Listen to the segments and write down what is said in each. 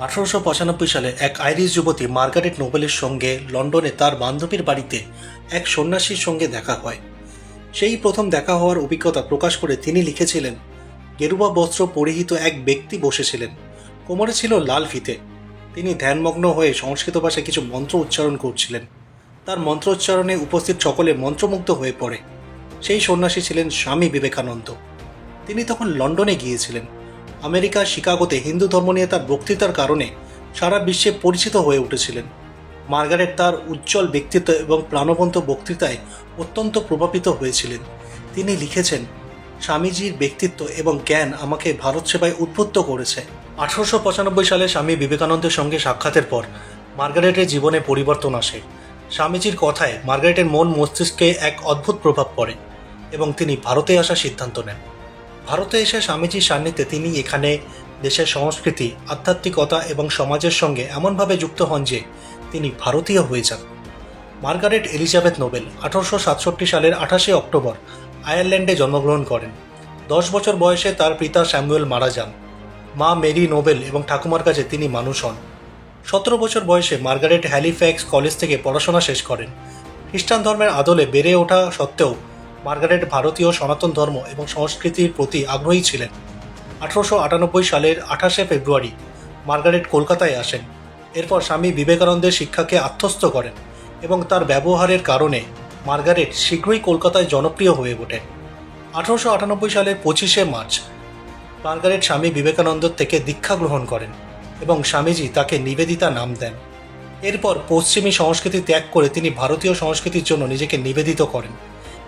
আঠারোশো পঁচানব্বই সালে এক আইরিশ যুবতী মার্গারেট নোবেলের সঙ্গে লন্ডনে তার বান্ধবীর বাড়িতে এক সন্ন্যাসীর সঙ্গে দেখা হয়। সেই প্রথম দেখা হওয়ার অভিজ্ঞতা প্রকাশ করে তিনি লিখেছিলেন, গেরুয়া বস্ত্র পরিহিত এক ব্যক্তি বসেছিলেন, কোমরে ছিল লাল ফিতে। তিনি ধ্যানমগ্ন হয়ে সংস্কৃত ভাষায় কিছু মন্ত্র উচ্চারণ করছিলেন। তার মন্ত্রোচ্চারণে উপস্থিত সকলে মন্ত্রমুগ্ধ হয়ে পড়ে। সেই সন্ন্যাসী ছিলেন স্বামী বিবেকানন্দ। তিনি তখন লন্ডনে গিয়েছিলেন। আমেরিকার শিকাগোতে হিন্দু ধর্ম নিয়ে তার বক্তৃতার কারণে সারা বিশ্বে পরিচিত হয়ে উঠেছিলেন। মার্গারেট তার উজ্জ্বল ব্যক্তিত্ব এবং প্রাণবন্ত বক্তৃতায় অত্যন্ত প্রভাবিত হয়েছিলেন। তিনি লিখেছেন, স্বামীজির ব্যক্তিত্ব এবং জ্ঞান আমাকে ভারত সেবায় উদ্বুদ্ধ করেছে। আঠারোশো পঁচানব্বই সালে স্বামী বিবেকানন্দের সঙ্গে সাক্ষাতের পর মার্গারেটের জীবনে পরিবর্তন আসে। স্বামীজির কথায় মার্গারেটের মন মস্তিষ্কে এক অদ্ভুত প্রভাব পড়ে এবং তিনি ভারতে আসার সিদ্ধান্ত নেন। ভারতে এসে স্বামীজির সান্নিধ্যে তিনি এখানে দেশের সংস্কৃতি, আধ্যাত্মিকতা এবং সমাজের সঙ্গে এমনভাবে যুক্ত হন যে তিনি ভারতীয় হয়ে যান। মার্গারেট এলিজাবেথ নোবেল আঠারোশো সাতষট্টি সালের আঠাশে অক্টোবর আয়ারল্যান্ডে জন্মগ্রহণ করেন। দশ বছর বয়সে তার পিতা স্যামুয়েল মারা যান। মা মেরি নোবেল এবং ঠাকুমার কাছে তিনি মানুষ হন। সতেরো বছর বয়সে মার্গারেট হ্যালিফ্যাক্স কলেজ থেকে পড়াশোনা শেষ করেন। খ্রিস্টান ধর্মের আদলে বেড়ে ওঠা সত্ত্বেও মার্গারেট ভারতীয় সনাতন ধর্ম এবং সংস্কৃতির প্রতি আগ্রহী ছিলেন। আঠারোশো আটানব্বই সালের আঠাশে ফেব্রুয়ারি মার্গারেট কলকাতায় আসেন। এরপর স্বামী বিবেকানন্দের শিক্ষাকে আত্মস্থ করেন এবং তার ব্যবহারের কারণে মার্গারেট শীঘ্রই কলকাতায় জনপ্রিয় হয়ে ওঠেন আঠারোশো আটানব্বই সালের পঁচিশে মার্চ মার্গারেট স্বামী বিবেকানন্দ থেকে দীক্ষা গ্রহণ করেন এবং স্বামীজি তাকে নিবেদিতা নাম দেন। এরপর পশ্চিমী সংস্কৃতি ত্যাগ করে তিনি ভারতীয় সংস্কৃতির জন্য নিজেকে নিবেদিত করেন।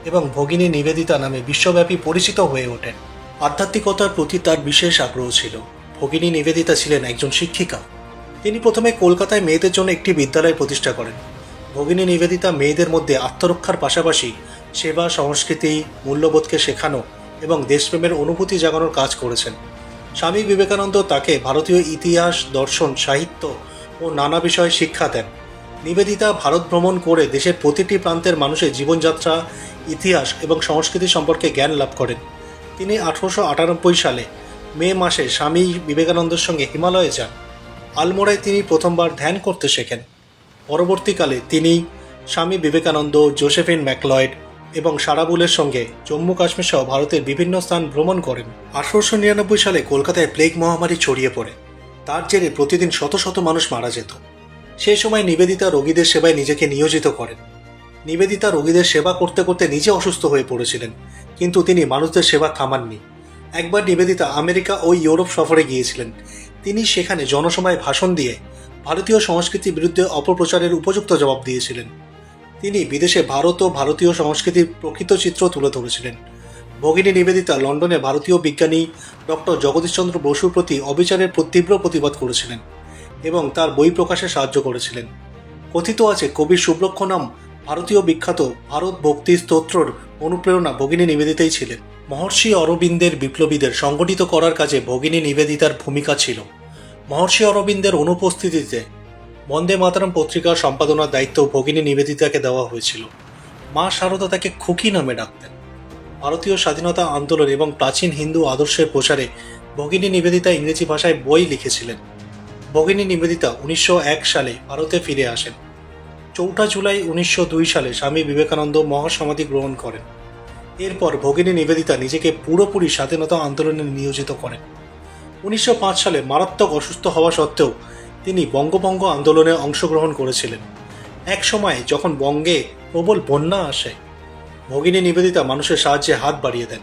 এবং ভগিনী নিবেদিতা নামে বিশ্বব্যাপী পরিচিত হয়ে ওঠেন। আধ্যাত্মিকতার প্রতি তার বিশেষ আগ্রহ ছিল। ভগিনী নিবেদিতা ছিলেন একজন শিক্ষিকা। তিনি প্রথমে কলকাতায় মেয়েদের জন্য একটি বিদ্যালয় প্রতিষ্ঠা করেন। ভগিনী নিবেদিতা মেয়েদের মধ্যে আত্মরক্ষার পাশাপাশি সেবা, সংস্কৃতি, মূল্যবোধকে শেখানো এবং দেশপ্রেমের অনুভূতি জাগানোর কাজ করেছেন। স্বামী বিবেকানন্দ তাকে ভারতীয় ইতিহাস, দর্শন, সাহিত্য ও নানা বিষয়ে শিক্ষা দেন। নিবেদিতা ভারত ভ্রমণ করে দেশের প্রতিটি প্রান্তের মানুষের জীবনযাত্রা, ইতিহাস এবং সংস্কৃতি সম্পর্কে জ্ঞান লাভ করেন। তিনি আঠারোশো আটানব্বই সালে মে মাসে স্বামী বিবেকানন্দের সঙ্গে হিমালয়ে যান। আলমোড়ায় তিনি প্রথমবার ধ্যান করতে শেখেন। পরবর্তীকালে তিনি স্বামী বিবেকানন্দ, জোসেফিন ম্যাকলয়েড এবং সারাবুলের সঙ্গে জম্মু কাশ্মীর সহ ভারতের বিভিন্ন স্থান ভ্রমণ করেন। আঠারোশো নিরানব্বই সালে কলকাতায় প্লেগ মহামারী ছড়িয়ে পড়ে। তার জেরে প্রতিদিন শত শত মানুষ মারা যেত। সেই সময় নিবেদিতা রোগীদের সেবায় নিজেকে নিয়োজিত করেন। নিবেদিতা রোগীদের সেবা করতে করতে নিজে অসুস্থ হয়ে পড়েছিলেন, কিন্তু তিনি মানুষদের সেবা থামাননি। একবার নিবেদিতা আমেরিকা ও ইউরোপ সফরে গিয়েছিলেন। তিনি সেখানে জনসমায় ভাষণ দিয়ে ভারতীয় সংস্কৃতির বিরুদ্ধে অপপ্রচারের উপযুক্ত জবাব দিয়েছিলেন। তিনি বিদেশে ভারত ও ভারতীয় সংস্কৃতির প্রকৃত চিত্র তুলে ধরেছিলেন। ভগিনী নিবেদিতা লন্ডনে ভারতীয় বিজ্ঞানী ডক্টর জগদীশচন্দ্র বসুর প্রতি অবিচারের তীব্র প্রতিবাদ করেছিলেন। এবং তার বই প্রকাশে সাহায্য করেছিলেন। কথিত আছে কবি সুব্রক্ষ নাম ভারতীয় বিখ্যাত ভারত ভক্তি স্তোত্রর অনুপ্রেরণা ভগিনী নিবেদিতাই ছিলেন। মহর্ষি অরবিন্দের বিপ্লবীদের সংগঠিত করার কাজে ভগিনী নিবেদিতার ভূমিকা ছিল। মহর্ষি অরবিন্দের অনুপস্থিতিতে বন্দে মাতারাম পত্রিকার সম্পাদনার দায়িত্ব ভগিনী নিবেদিতাকে দেওয়া হয়েছিল। মা শারদা তাকে খুকি নামে ডাকতেন। ভারতীয় স্বাধীনতা আন্দোলন এবং প্রাচীন হিন্দু আদর্শের প্রচারে ভগিনী নিবেদিতা ইংরেজি ভাষায় বই লিখেছিলেন। ভগিনী নিবেদিতা উনিশশো এক সালে ভারতে ফিরে আসেন। চৌঠা জুলাই উনিশশো দুই সালে স্বামী বিবেকানন্দ মহাসমাধি গ্রহণ করেন। এরপর ভগিনী নিবেদিতা নিজেকে পুরোপুরি স্বাধীনতা আন্দোলনে নিয়োজিত করেন। উনিশশো পাঁচ সালে মারাত্মক অসুস্থ হওয়া সত্ত্বেও তিনি বঙ্গভঙ্গ আন্দোলনে অংশগ্রহণ করেছিলেন। এক সময় যখন বঙ্গে প্রবল বন্যা আসে, ভগিনী নিবেদিতা মানুষের সাহায্যে হাত বাড়িয়ে দেন।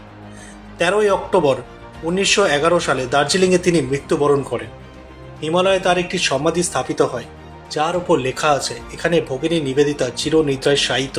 তেরোই অক্টোবর উনিশশো এগারো সালে দার্জিলিংয়ে তিনি মৃত্যুবরণ করেন। হিমালয়ে তার একটি সমাধি স্থাপিত হয়, যার উপর লেখা আছে, এখানে ভগিনী নিবেদিতা চিরনিদ্রায় শায়িত।